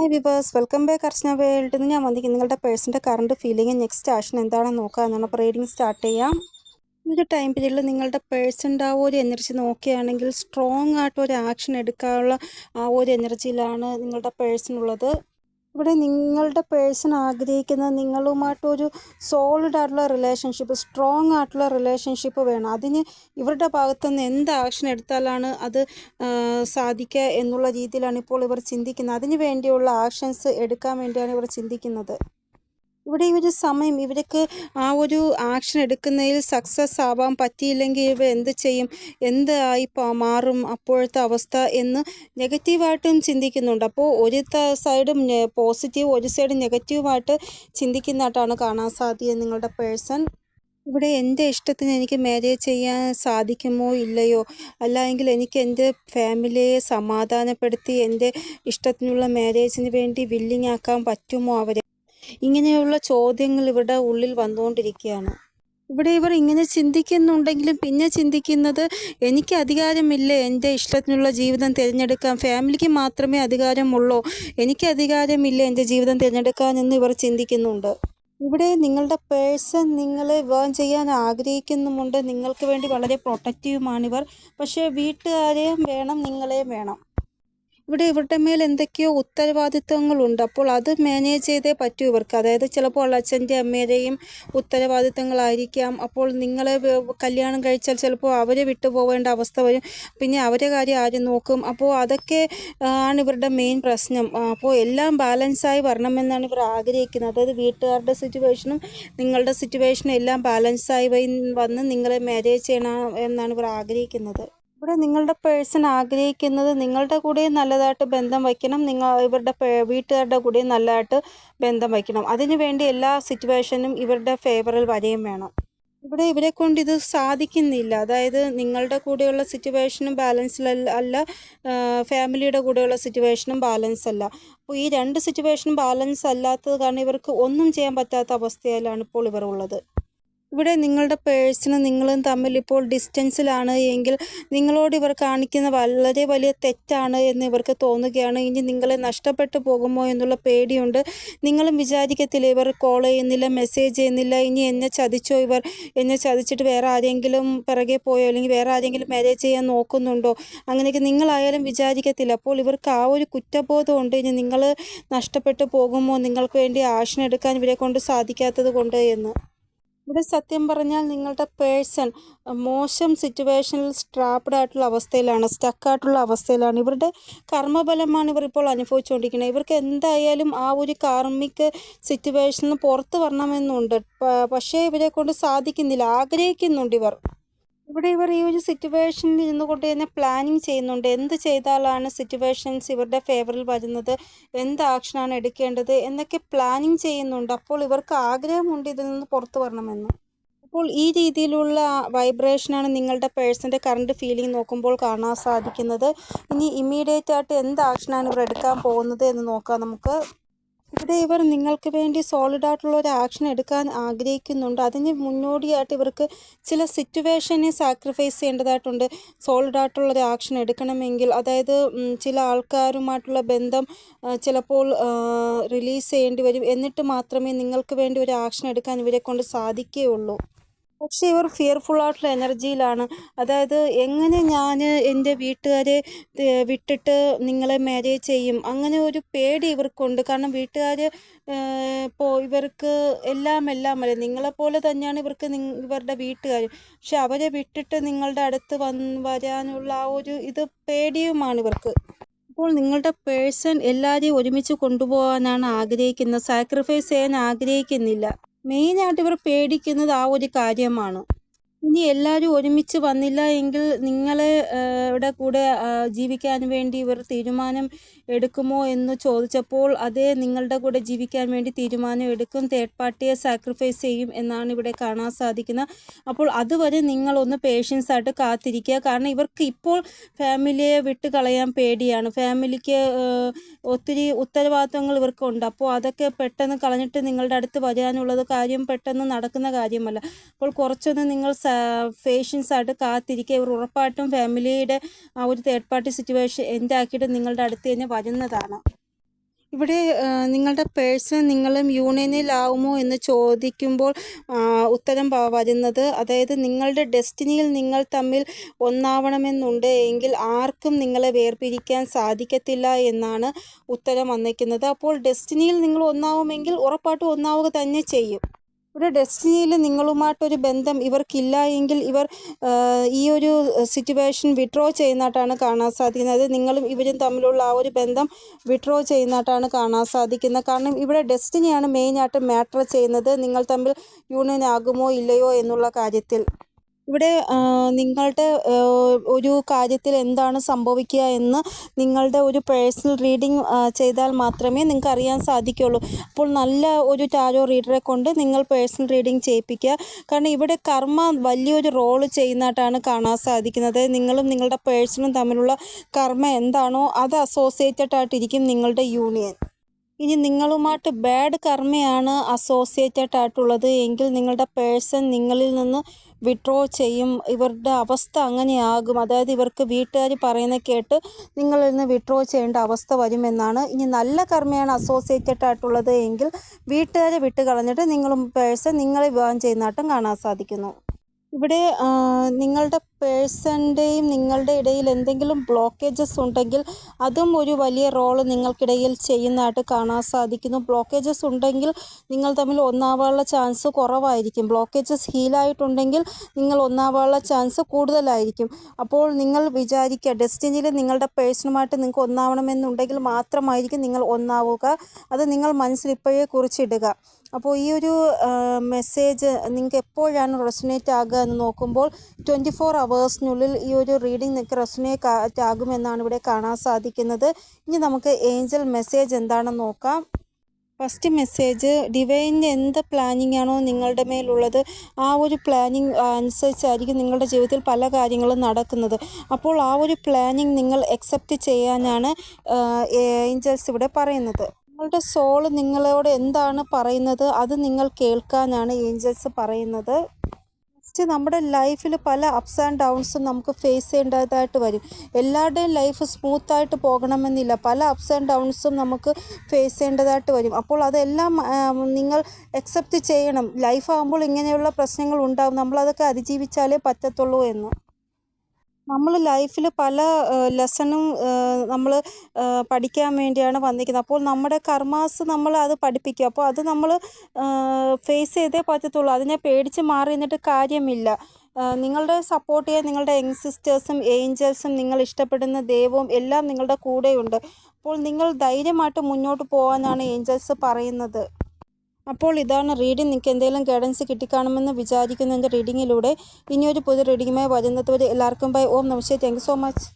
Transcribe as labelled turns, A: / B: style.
A: Hi viewers welcome back Archana world എന്ന് ഞാൻ വന്നിരിക്കും നിങ്ങളുടെ പേഴ്സന്റെ കറണ്ട് ഫീലിംഗ് നെക്സ്റ്റ് ആക്ഷൻ എന്താണെന്ന് നോക്കുക എന്നാണ് അപ്പോൾ റീഡിങ് സ്റ്റാർട്ട് ചെയ്യാം. ഇന്നത്തെ ടൈം പീരീഡിൽ നിങ്ങളുടെ പേഴ്സന്റെ ആ ഒരു എനർജി നോക്കുകയാണെങ്കിൽ സ്ട്രോങ് ആയിട്ട് ഒരു ആക്ഷൻ എടുക്കാനുള്ള ആ ഒരു എനർജിയിലാണ് നിങ്ങളുടെ പേഴ്സൺ ഉള്ളത് ഇവിടെ നിങ്ങളുടെ പേഴ്സൺ ആഗ്രഹിക്കുന്ന നിങ്ങളുമായിട്ടൊരു സോളിഡ് ആയിട്ടുള്ള റിലേഷൻഷിപ്പ് സ്ട്രോങ് ആയിട്ടുള്ള റിലേഷൻഷിപ്പ് വേണം. അതിന് ഇവരുടെ ഭാഗത്തു നിന്ന് എന്ത് ആക്ഷൻ എടുത്താലാണ് അത് സാധിക്കുക എന്നുള്ള രീതിയിലാണ് ഇപ്പോൾ ഇവർ ചിന്തിക്കുന്നത്. അതിന് വേണ്ടിയുള്ള ആക്ഷൻസ് എടുക്കാൻ വേണ്ടിയാണ് ഇവർ ചിന്തിക്കുന്നത്. ഇവിടെ ഈ ഒരു സമയം ഇവർക്ക് ആ ഒരു ആക്ഷൻ എടുക്കുന്നതിൽ സക്സസ് ആവാൻ പറ്റിയില്ലെങ്കിൽ ഇവ എന്ത് ചെയ്യും? എന്ത് ആയി പ- മാറും അപ്പോഴത്തെ അവസ്ഥ എന്ന് നെഗറ്റീവായിട്ടും ചിന്തിക്കുന്നുണ്ട്. അപ്പോൾ ഒരു സൈഡും പോസിറ്റീവ് ഒരു സൈഡ് നെഗറ്റീവായിട്ട് ചിന്തിക്കുന്നതായിട്ടാണ് കാണാൻ സാധ്യത നിങ്ങളുടെ പേഴ്സൺ ഇവിടെ എന്റെ ഇഷ്ടത്തിന് എനിക്ക് മാരേജ് ചെയ്യാൻ സാധിക്കുമോ ഇല്ലയോ? അല്ലെങ്കിൽ എനിക്ക് എന്റെ ഫാമിലിയെ സമാധാനപ്പെടുത്തി എന്റെ ഇഷ്ടത്തിനുള്ള മാരേജിന് വേണ്ടി വില്ലിങ് ആക്കാൻ പറ്റുമോ അവരെ? ഇങ്ങനെയുള്ള ചോദ്യങ്ങൾ ഇവരുടെ ഉള്ളിൽ വന്നുകൊണ്ടിരിക്കുകയാണ്. ഇവിടെ ഇവർ ഇങ്ങനെ ചിന്തിക്കുന്നുണ്ടെങ്കിലും പിന്നെ ചിന്തിക്കുന്നത് എനിക്ക് അധികാരമില്ല? എന്റെ ഇഷ്ടത്തിനുള്ള ജീവിതം തിരഞ്ഞെടുക്കാൻ ഫാമിലിക്ക് മാത്രമേ അധികാരമുള്ളൂ? എനിക്ക് അധികാരമില്ല എന്റെ ജീവിതം തിരഞ്ഞെടുക്കാൻ എന്ന് ഇവർ ചിന്തിക്കുന്നുണ്ട്. ഇവിടെ നിങ്ങളുടെ പേഴ്സൺ നിങ്ങളെ വിവാഹം ചെയ്യാൻ ആഗ്രഹിക്കുന്നുമുണ്ട്. നിങ്ങൾക്ക് വേണ്ടി വളരെ പ്രൊട്ടക്റ്റീവുമാണിവർ പക്ഷേ വീട്ടുകാരെയും വേണം നിങ്ങളെയും വേണം. ഇവിടെ ഇവരുടെ മേൽ എന്തൊക്കെയോ ഉത്തരവാദിത്തങ്ങളുണ്ട് അപ്പോൾ അത് മാനേജ് ചെയ്തേ പറ്റൂ ഇവർക്ക്. അതായത് ചിലപ്പോൾ അച്ഛന്റെ അമ്മയുടെയും ഉത്തരവാദിത്തങ്ങളായിരിക്കാം. അപ്പോൾ നിങ്ങളെ കല്യാണം കഴിച്ചാൽ ചിലപ്പോൾ അവരെ വിട്ടുപോകേണ്ട അവസ്ഥ വരും. പിന്നെ അവരെ കാര്യം ആരും നോക്കും. അപ്പോൾ അതൊക്കെ ആണ് ഇവരുടെ മെയിൻ പ്രശ്നം. അപ്പോൾ എല്ലാം ബാലൻസായി വരണമെന്നാണ് ഇവർ ആഗ്രഹിക്കുന്നത്. അതായത് വീട്ടുകാരുടെ സിറ്റുവേഷനും നിങ്ങളുടെ സിറ്റുവേഷനും എല്ലാം ബാലൻസായി വന്ന് നിങ്ങളെ മാരേജ് ചെയ്യണം എന്നാണ് ഇവർ ആഗ്രഹിക്കുന്നത്. ഇവിടെ നിങ്ങളുടെ പേഴ്സൺ ആഗ്രഹിക്കുന്നത് നിങ്ങളുടെ കൂടെ നല്ലതായിട്ട് ബന്ധം വയ്ക്കണം. നിങ്ങൾ ഇവരുടെ വീട്ടുകാരുടെ കൂടെയും നല്ലതായിട്ട് ബന്ധം വയ്ക്കണം. അതിനു വേണ്ടി എല്ലാ സിറ്റുവേഷനും ഇവരുടെ ഫേവറിൽ വരെയും വേണം. ഇവിടെ ഇവരെ കൊണ്ട് ഇത് സാധിക്കുന്നില്ല. അതായത് നിങ്ങളുടെ കൂടെയുള്ള സിറ്റുവേഷനും ബാലൻസിലല്ല അല്ല ഫാമിലിയുടെ കൂടെയുള്ള സിറ്റുവേഷനും ബാലൻസ് അല്ല. അപ്പോൾ ഈ രണ്ട് സിറ്റുവേഷനും ബാലൻസ് അല്ലാത്തത് കാരണം ഇവർക്ക് ഒന്നും ചെയ്യാൻ പറ്റാത്ത അവസ്ഥയിലാണ് ഇപ്പോൾ ഇവർ ഉള്ളത്. ഇവിടെ നിങ്ങളുടെ പേഴ്സണും നിങ്ങളും തമ്മിൽ ഇപ്പോൾ ഡിസ്റ്റൻസിലാണ് എങ്കിൽ നിങ്ങളോട് ഇവർ കാണിക്കുന്ന വളരെ വലിയ തെറ്റാണ് എന്ന് ഇവർക്ക് തോന്നുകയാണ്. ഇനി നിങ്ങളെ നഷ്ടപ്പെട്ടു പോകുമോ എന്നുള്ള പേടിയുണ്ട്. നിങ്ങളും വിചാരിക്കത്തില്ല ഇവർ കോൾ ചെയ്യുന്നില്ല മെസ്സേജ് ചെയ്യുന്നില്ല ഇനി എന്നെ ചതിച്ചോ ഇവർ? എന്നെ ചതിച്ചിട്ട് വേറെ ആരെങ്കിലും പിറകെ പോയോ അല്ലെങ്കിൽ വേറെ ആരെങ്കിലും മാരേജ് ചെയ്യാൻ നോക്കുന്നുണ്ടോ? അങ്ങനെയൊക്കെ നിങ്ങളായാലും വിചാരിക്കത്തില്ല. അപ്പോൾ ഇവർക്ക് ആ ഒരു കുറ്റബോധമുണ്ട്. ഇനി നിങ്ങൾ നഷ്ടപ്പെട്ടു പോകുമോ? നിങ്ങൾക്ക് വേണ്ടി ആക്ഷൻ എടുക്കാൻ ഇവരെ കൊണ്ട് സാധിക്കാത്തത് കൊണ്ട് എന്ന്. ഇവിടെ സത്യം പറഞ്ഞാൽ നിങ്ങളുടെ പേഴ്സൺ മോശം സിറ്റുവേഷനിൽ സ്ട്രാപ്ഡ് ആയിട്ടുള്ള അവസ്ഥയിലാണ് സ്റ്റക്കായിട്ടുള്ള അവസ്ഥയിലാണ്. ഇവരുടെ കർമ്മബലമാണ് ഇവർ ഇപ്പോൾ അനുഭവിച്ചുകൊണ്ടിരിക്കുന്നത്. ഇവർക്ക് എന്തായാലും ആ ഒരു കാർമിക് സിറ്റുവേഷനിൽ പുറത്ത് വരണമെന്നുണ്ട്. പക്ഷേ ഇവരെ കൊണ്ട് സാധിക്കുന്നില്ല. ആഗ്രഹിക്കുന്നുണ്ട് ഇവർ. ഇവിടെ ഇവർ ഈ ഒരു സിറ്റുവേഷനിൽ ഇരുന്നുകൊണ്ട് തന്നെ പ്ലാനിങ് ചെയ്യുന്നുണ്ട്. എന്ത് ചെയ്താലാണ് സിറ്റുവേഷൻസ് ഇവരുടെ ഫേവറിൽ വരുന്നത്? എന്ത് ആക്ഷനാണ് എടുക്കേണ്ടത്? എന്നൊക്കെ പ്ലാനിങ് ചെയ്യുന്നുണ്ട്. അപ്പോൾ ഇവർക്ക് ആഗ്രഹമുണ്ട് ഇതിൽ നിന്ന് പുറത്തു വരണമെന്ന്. അപ്പോൾ ഈ രീതിയിലുള്ള വൈബ്രേഷനാണ് നിങ്ങളുടെ പേഴ്സന്റെ കറണ്ട് ഫീലിംഗ് നോക്കുമ്പോൾ കാണാൻ സാധിക്കുന്നത്. ഇനി ഇമ്മീഡിയറ്റ് ആയിട്ട് എന്ത് ആക്ഷനാണ് ഇവർ എടുക്കാൻ പോകുന്നത് എന്ന് നോക്കാം നമുക്ക്. ഇവിടെ ഇവർ നിങ്ങൾക്ക് വേണ്ടി സോളിഡ് ആയിട്ടുള്ള ഒരു ആക്ഷൻ എടുക്കാൻ ആഗ്രഹിക്കുന്നുണ്ട്. അതിന് മുന്നോടിയായിട്ട് ഇവർക്ക് ചില സിറ്റുവേഷനെ സാക്രിഫൈസ് ചെയ്യേണ്ടതായിട്ടുണ്ട്. സോളിഡ് ആയിട്ടുള്ള ഒരു ആക്ഷൻ എടുക്കണമെങ്കിൽ. അതായത് ചില ആൾക്കാരുമായിട്ടുള്ള ബന്ധം ചിലപ്പോൾ റിലീസ് ചെയ്യേണ്ടി വരും. എന്നിട്ട് മാത്രമേ നിങ്ങൾക്ക് വേണ്ടി ഒരു ആക്ഷൻ എടുക്കാൻ ഇവരെ കൊണ്ട് സാധിക്കുകയുള്ളൂ. പക്ഷേ ഇവർ ഫിയർഫുൾ ആയിട്ടുള്ള എനർജിയിലാണ്. അതായത് എങ്ങനെ ഞാൻ എന്റെ വീട്ടുകാരെ വിട്ടിട്ട് നിങ്ങളെ മാരേജ് ചെയ്യും? അങ്ങനെ ഒരു പേടി ഇവർക്കുണ്ട്. കാരണം വീട്ടുകാർ ഇപ്പോൾ ഇവർക്ക് എല്ലാം എല്ലാം അല്ലേ? നിങ്ങളെപ്പോലെ തന്നെയാണ് ഇവർക്ക് ഇവരുടെ വീട്ടുകാർ പക്ഷെ അവരെ വിട്ടിട്ട് നിങ്ങളുടെ അടുത്ത് വന്ന് വരാനുള്ള ആ ഒരു ഇത് പേടിയുമാണ് ഇവർക്ക്. അപ്പോൾ നിങ്ങളുടെ പേഴ്സൺ എല്ലാവരെയും ഒരുമിച്ച് കൊണ്ടുപോകാനാണ് ആഗ്രഹിക്കുന്നത്. സാക്രിഫൈസ് ചെയ്യാൻ ആഗ്രഹിക്കുന്നില്ല. മെയിനായിട്ട് ഇവർ പേടിക്കുന്നത് ആ ഒരു കാര്യമാണ്. ഇനി എല്ലാവരും ഒരുമിച്ച് വന്നില്ല എങ്കിൽ നിങ്ങളെ ഇവിടെ കൂടെ ജീവിക്കാൻ വേണ്ടി ഇവർ തീരുമാനം എടുക്കുമോ എന്ന് ചോദിച്ചപ്പോൾ അതേ നിങ്ങളുടെ കൂടെ ജീവിക്കാൻ വേണ്ടി തീരുമാനം എടുക്കും തേർഡ് പാർട്ടിയെ സാക്രിഫൈസ് ചെയ്യും എന്നാണ് ഇവിടെ കാണാൻ സാധിക്കുന്നത്. അപ്പോൾ അതുവരെ നിങ്ങളൊന്ന് പേഷ്യൻസ് ആയിട്ട് കാത്തിരിക്കുക. കാരണം ഇവർക്ക് ഇപ്പോൾ ഫാമിലിയെ വിട്ട് കളയാൻ പേടിയാണ്. ഫാമിലിക്ക് ഒത്തിരി ഉത്തരവാദിത്തങ്ങൾ ഇവർക്കുണ്ട്. അപ്പോൾ അതൊക്കെ പെട്ടെന്ന് കളഞ്ഞിട്ട് നിങ്ങളുടെ അടുത്ത് വരാനുള്ളത് കാര്യം പെട്ടെന്ന് നടക്കുന്ന കാര്യമല്ല. അപ്പോൾ കുറച്ചൊന്ന് നിങ്ങൾ പേഷ്യൻസ് ആയിട്ട് കാത്തിരിക്കുക ഇവർ ഉറപ്പായിട്ടും ഫാമിലിയുടെ ആ ഒരു തേർഡ് പാർട്ടി സിറ്റുവേഷൻ എന്താക്കിയിട്ട് നിങ്ങളുടെ അടുത്ത് തന്നെ വരുന്നതാണ്. ഇവിടെ നിങ്ങളുടെ പേഴ്സൺ നിങ്ങളും യൂണിയനിലാവുമോ എന്ന് ചോദിക്കുമ്പോൾ ഉത്തരം വരുന്നത് അതായത് നിങ്ങളുടെ ഡെസ്റ്റിനിയിൽ നിങ്ങൾ തമ്മിൽ ഒന്നാവണമെന്നുണ്ട് എങ്കിൽ ആർക്കും നിങ്ങളെ വേർപിരിക്കാൻ സാധിക്കത്തില്ല എന്നാണ് ഉത്തരം വന്നിരിക്കുന്നത് അപ്പോൾ ഡെസ്റ്റിനിയിൽ നിങ്ങൾ ഒന്നാവുമെങ്കിൽ ഉറപ്പായിട്ടും ഒന്നാവുക തന്നെ ചെയ്യും. ഇവിടെ ഡെസ്റ്റിനിയിൽ നിങ്ങളുമായിട്ടൊരു ബന്ധം ഇവർക്കില്ല എങ്കിൽ ഇവർ ഈ ഒരു സിറ്റുവേഷൻ വിഡ്രോ ചെയ്യുന്നതായിട്ടാണ് കാണാൻ സാധിക്കുന്നത്. നിങ്ങളും ഇവരും തമ്മിലുള്ള ആ ഒരു ബന്ധം വിഡ്രോ ചെയ്യുന്നതായിട്ടാണ് കാണാൻ സാധിക്കുന്നത്. കാരണം ഇവിടെ ഡെസ്റ്റിനിയാണ് മെയിനായിട്ട് മാറ്റർ ചെയ്യുന്നത്. നിങ്ങൾ തമ്മിൽ യൂണിയൻ ആകുമോ ഇല്ലയോ എന്നുള്ള കാര്യത്തിൽ. ഇവിടെ നിങ്ങളുടെ ഒരു കാര്യത്തിൽ എന്താണ് സംഭവിക്കുക എന്ന് നിങ്ങളുടെ ഒരു പേഴ്സണൽ റീഡിംഗ് ചെയ്താൽ മാത്രമേ നിങ്ങൾക്ക് അറിയാൻ സാധിക്കുകയുള്ളൂ. അപ്പോൾ നല്ല ഒരു ടാരോ റീഡറെ കൊണ്ട് നിങ്ങൾ പേഴ്സണൽ റീഡിംഗ് ചെയ്യിപ്പിക്കുക. കാരണം ഇവിടെ കർമ്മ വലിയൊരു റോൾ ചെയ്യുന്നതായിട്ടാണ് കാണാൻ സാധിക്കുന്നത്. നിങ്ങളും നിങ്ങളുടെ പേഴ്സണും തമ്മിലുള്ള കർമ്മ എന്താണോ അത് അസോസിയേറ്റഡ് ആയിട്ടിരിക്കും നിങ്ങളുടെ യൂണിയൻ. ഇനി നിങ്ങളുമായിട്ട് ബാഡ് കർമ്മയാണ് അസോസിയേറ്റഡ് ആയിട്ടുള്ളത്. എങ്കിൽ നിങ്ങളുടെ പേഴ്സൺ നിങ്ങളിൽ നിന്ന് വിഡ്രോ ചെയ്യും. ഇവരുടെ അവസ്ഥ അങ്ങനെയാകും. അതായത് ഇവർക്ക് വീട്ടുകാർ പറയുന്ന കേട്ട് നിങ്ങളിൽ നിന്ന് വിഡ്രോ ചെയ്യേണ്ട അവസ്ഥ വരുമെന്നാണ് ഇനി നല്ല കർമ്മയാണ് അസോസിയേറ്റഡ് ആയിട്ടുള്ളത്. എങ്കിൽ വീട്ടുകാരെ വിട്ട് കളഞ്ഞിട്ട് നിങ്ങളും പേഴ്സൺ നിങ്ങളെ വിവാഹം ചെയ്യുന്നതായിട്ടും കാണാൻ സാധിക്കുന്നു. ഇവിടെ നിങ്ങളുടെ പേഴ്സന്റെയും നിങ്ങളുടെ ഇടയിൽ എന്തെങ്കിലും ബ്ലോക്കേജസ് ഉണ്ടെങ്കിൽ അതും ഒരു വലിയ റോൾ നിങ്ങൾക്കിടയിൽ ചെയ്യുന്നതായിട്ട് കാണാൻ സാധിക്കുന്നു. ബ്ലോക്കേജസ് ഉണ്ടെങ്കിൽ നിങ്ങൾ തമ്മിൽ ഒന്നാവാനുള്ള ചാൻസ് കുറവായിരിക്കും. ബ്ലോക്കേജസ് ഹീലായിട്ടുണ്ടെങ്കിൽ നിങ്ങൾ ഒന്നാവാനുള്ള ചാൻസ് കൂടുതലായിരിക്കും. അപ്പോൾ നിങ്ങൾ വിചാരിക്കുക ഡെസ്റ്റിനിയിൽ നിങ്ങളുടെ പേഴ്സണുമായിട്ട് നിങ്ങൾക്ക് ഒന്നാവണമെന്നുണ്ടെങ്കിൽ മാത്രമായിരിക്കും നിങ്ങൾ ഒന്നാവുക. അത് നിങ്ങൾ മനസ്സിൽ ഇപ്പോഴേ കുറിച്ചിടുക. അപ്പോൾ ഈ ഒരു മെസ്സേജ് നിങ്ങൾക്ക് എപ്പോഴാണ് റെസൊനേറ്റ് ആകുക എന്ന് നോക്കുമ്പോൾ ട്വന്റി ഫോർ അവേഴ്സിനുള്ളിൽ ഈ ഒരു റീഡിംഗ് നിങ്ങൾക്ക് റെസൊനേറ്റ് ആകുമെന്നാണ് ഇവിടെ കാണാൻ സാധിക്കുന്നത്. ഇനി നമുക്ക് ഏഞ്ചൽ മെസ്സേജ് എന്താണെന്ന് നോക്കാം. ഫസ്റ്റ് മെസ്സേജ് ഡിവൈന്റെ എന്ത് പ്ലാനിങ് ആണോ നിങ്ങളുടെ മേലുള്ളത് ആ ഒരു പ്ലാനിങ് അനുസരിച്ചായിരിക്കും നിങ്ങളുടെ ജീവിതത്തിൽ പല കാര്യങ്ങളും നടക്കുന്നത്. അപ്പോൾ ആ ഒരു പ്ലാനിങ് നിങ്ങൾ അക്സെപ്റ്റ് ചെയ്യാനാണ് ഏഞ്ചൽസ് ഇവിടെ പറയുന്നത്. നിങ്ങളുടെ സോൾ നിങ്ങളോട് എന്താണ് പറയുന്നത്? അത് നിങ്ങൾ കേൾക്കാനാണ് ഏഞ്ചൽസ് പറയുന്നത്. നെക്സ്റ്റ് നമ്മുടെ ലൈഫിൽ പല അപ്സ് ആൻഡ് ഡൗൺസും നമുക്ക് ഫേസ് ചെയ്യേണ്ടതായിട്ട് വരും. എല്ലാവരുടെയും ലൈഫ് സ്മൂത്തായിട്ട് പോകണമെന്നില്ല. പല അപ്സ് ആൻഡ് ഡൗൺസും നമുക്ക് ഫേസ് ചെയ്യേണ്ടതായിട്ട് വരും. അപ്പോൾ അതെല്ലാം നിങ്ങൾ അക്സെപ്റ്റ് ചെയ്യണം. ലൈഫാകുമ്പോൾ ഇങ്ങനെയുള്ള പ്രശ്നങ്ങൾ ഉണ്ടാകും നമ്മളതൊക്കെ അതിജീവിച്ചാലേ പറ്റത്തുള്ളൂ എന്ന്. നമ്മൾ ലൈഫിൽ പല ലെസണും നമ്മൾ പഠിക്കാൻ വേണ്ടിയാണ് വന്നിരിക്കുന്നത്. അപ്പോൾ നമ്മുടെ കർമാസ് നമ്മൾ അത് പഠിപ്പിക്കും. അപ്പോൾ അത് നമ്മൾ ഫേസ് ചെയ്തേ പറ്റത്തുള്ളൂ. അതിനെ പേടിച്ച് മാറി നിന്നിട്ട് കാര്യമില്ല. നിങ്ങളുടെ സപ്പോർട്ട് ചെയ്യാൻ നിങ്ങളുടെ യങ് സിസ്റ്റേഴ്സും ഏഞ്ചൽസും നിങ്ങൾ ഇഷ്ടപ്പെടുന്ന ദൈവവും എല്ലാം നിങ്ങളുടെ കൂടെയുണ്ട്. അപ്പോൾ നിങ്ങൾ ധൈര്യമായിട്ട് മുന്നോട്ട് പോകാനാണ് ഏഞ്ചൽസ് പറയുന്നത്. അപ്പോൾ ഇതാണ് റീഡിംഗ് നിങ്ങൾക്ക് എന്തെങ്കിലും ഗൈഡൻസ് കിട്ടിക്കാണുമെന്ന് വിചാരിക്കുന്നു എന്റെ റീഡിങ്ങിലൂടെ ഇനിയൊരു പുതിയ റീഡിങ്ങുമായി വരുന്നത് വരെ എല്ലാവർക്കും ബൈ ഓം നമസ്തേ താങ്ക് സോ മച്ച്